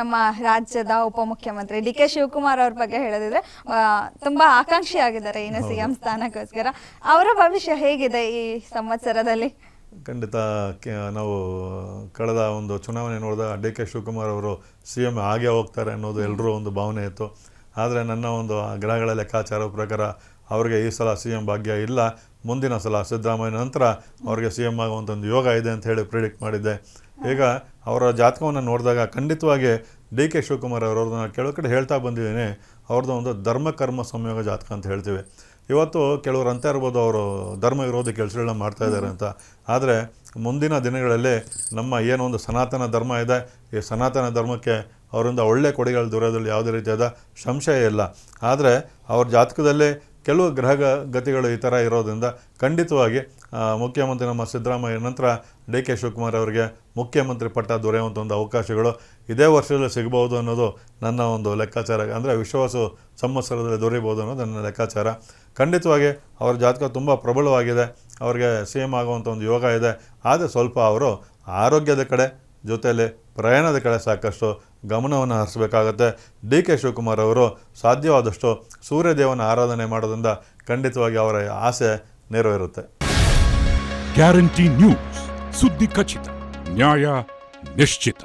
ನಮ್ಮ ರಾಜ್ಯದ ಉಪಮುಖ್ಯಮಂತ್ರಿ ಡಿ ಕೆ ಶಿವಕುಮಾರ್ ಅವ್ರ ಬಗ್ಗೆ ಹೇಳೋದಿದ್ರೆ ತುಂಬಾ ಆಕಾಂಕ್ಷಿ ಆಗಿದ್ದಾರೆ ಇನ್ನು ಸಿಎಂ ಸ್ಥಾನಕ್ಕೋಸ್ಕರ. ಅವರ ಭವಿಷ್ಯ ಹೇಗಿದೆ ಈ ಸಂವತ್ಸರದಲ್ಲಿ? ಖಂಡಿತ ನಾವು ಕಳೆದ ಒಂದು ಚುನಾವಣೆ ನೋಡಿದಾಗ ಡಿ ಕೆ ಶಿವಕುಮಾರ್ ಅವರು ಸಿ ಎಂ ಆಗೇ ಹೋಗ್ತಾರೆ ಅನ್ನೋದು ಎಲ್ಲರೂ ಒಂದು ಭಾವನೆ ಇತ್ತು. ಆದರೆ ನನ್ನ ಒಂದು ಗ್ರಹಗಳ ಲೆಕ್ಕಾಚಾರ ಪ್ರಕಾರ ಅವರಿಗೆ ಈ ಸಲ ಸಿ ಎಂ ಭಾಗ್ಯ ಇಲ್ಲ. ಮುಂದಿನ ಸಲ ಸಿದ್ದರಾಮಯ್ಯ ನಂತರ ಅವರಿಗೆ ಸಿ ಎಂ ಆಗುವಂಥ ಒಂದು ಯೋಗ ಇದೆ ಅಂತ ಹೇಳಿ ಪ್ರಿಡಿಕ್ಟ್ ಮಾಡಿದ್ದೆ. ಈಗ ಅವರ ಜಾತಕವನ್ನು ನೋಡಿದಾಗ ಖಂಡಿತವಾಗಿ ಡಿ ಕೆ ಶಿವಕುಮಾರ್ ಅವರವ್ರನ್ನ ಕೆಲವು ಕಡೆ ಹೇಳ್ತಾ ಬಂದಿದ್ದೀನಿ. ಅವ್ರದ್ದು ಒಂದು ಧರ್ಮ, ಕರ್ಮ, ಸಂಯೋಗ ಜಾತಕ ಅಂತ ಹೇಳ್ತೀವಿ. ಇವತ್ತು ಕೆಲವರು ಅಂತ ಇರ್ಬೋದು ಅವರು ಧರ್ಮ ವಿರೋಧಿ ಕೆಲಸಗಳನ್ನ ಮಾಡ್ತಾ ಇದ್ದಾರೆ ಅಂತ. ಆದರೆ ಮುಂದಿನ ದಿನಗಳಲ್ಲಿ ನಮ್ಮ ಏನೋ ಒಂದು ಸನಾತನ ಧರ್ಮ ಇದೆ. ಈ ಸನಾತನ ಧರ್ಮಕ್ಕೆ ಅವರಿಂದ ಒಳ್ಳೆ ಕೊಡುಗೆಗಳು ದೊರೆಯೋದ್ರಲ್ಲಿ ಯಾವುದೇ ರೀತಿಯಾದ ಸಂಶಯ ಇಲ್ಲ. ಆದರೆ ಅವ್ರ ಜಾತಕದಲ್ಲಿ ಕೆಲವು ಗ್ರಹ ಗತಿಗಳು ಈ ಥರ ಇರೋದ್ರಿಂದ ಖಂಡಿತವಾಗಿ ಮುಖ್ಯಮಂತ್ರಿ ನಮ್ಮ ಸಿದ್ದರಾಮಯ್ಯ ನಂತರ ಡಿ ಕೆ ಶಿವಕುಮಾರ್ ಅವರಿಗೆ ಮುಖ್ಯಮಂತ್ರಿ ಪಟ್ಟ ದೊರೆಯುವಂಥ ಒಂದು ಅವಕಾಶಗಳು ಇದೇ ವರ್ಷದಲ್ಲಿ ಸಿಗಬಹುದು ಅನ್ನೋದು ನನ್ನ ಒಂದು ಲೆಕ್ಕಾಚಾರ. ಅಂದರೆ ವಿಶ್ವಾಸ ಸಂವತ್ಸರದಲ್ಲಿ ದೊರೆಯಬಹುದು ಅನ್ನೋದು ನನ್ನ ಲೆಕ್ಕಾಚಾರ. ಖಂಡಿತವಾಗಿ ಅವರ ಜಾತಕ ತುಂಬ ಪ್ರಬಲವಾಗಿದೆ. ಅವರಿಗೆ ಸಿ ಎಂ ಆಗುವಂಥ ಒಂದು ಯೋಗ ಇದೆ. ಆದರೆ ಸ್ವಲ್ಪ ಅವರು ಆರೋಗ್ಯದ ಕಡೆ ಜೊತೆಯಲ್ಲಿ ಪ್ರಯಾಣದ ಕಡೆ ಸಾಕಷ್ಟು ಗಮನವನ್ನು ಹರಿಸಬೇಕಾಗತ್ತೆ. ಡಿ ಕೆ ಶಿವಕುಮಾರ್ ಅವರು ಸಾಧ್ಯವಾದಷ್ಟು ಸೂರ್ಯದೇವನ ಆರಾಧನೆ ಮಾಡೋದ್ರಿಂದ ಖಂಡಿತವಾಗಿ ಅವರ ಆಸೆ ನೆರವೇರುತ್ತೆ. Guarantee news. ಸುದ್ದಿ ಖಚಿತ. ನ್ಯಾಯ ನಿಶ್ಚಿತ.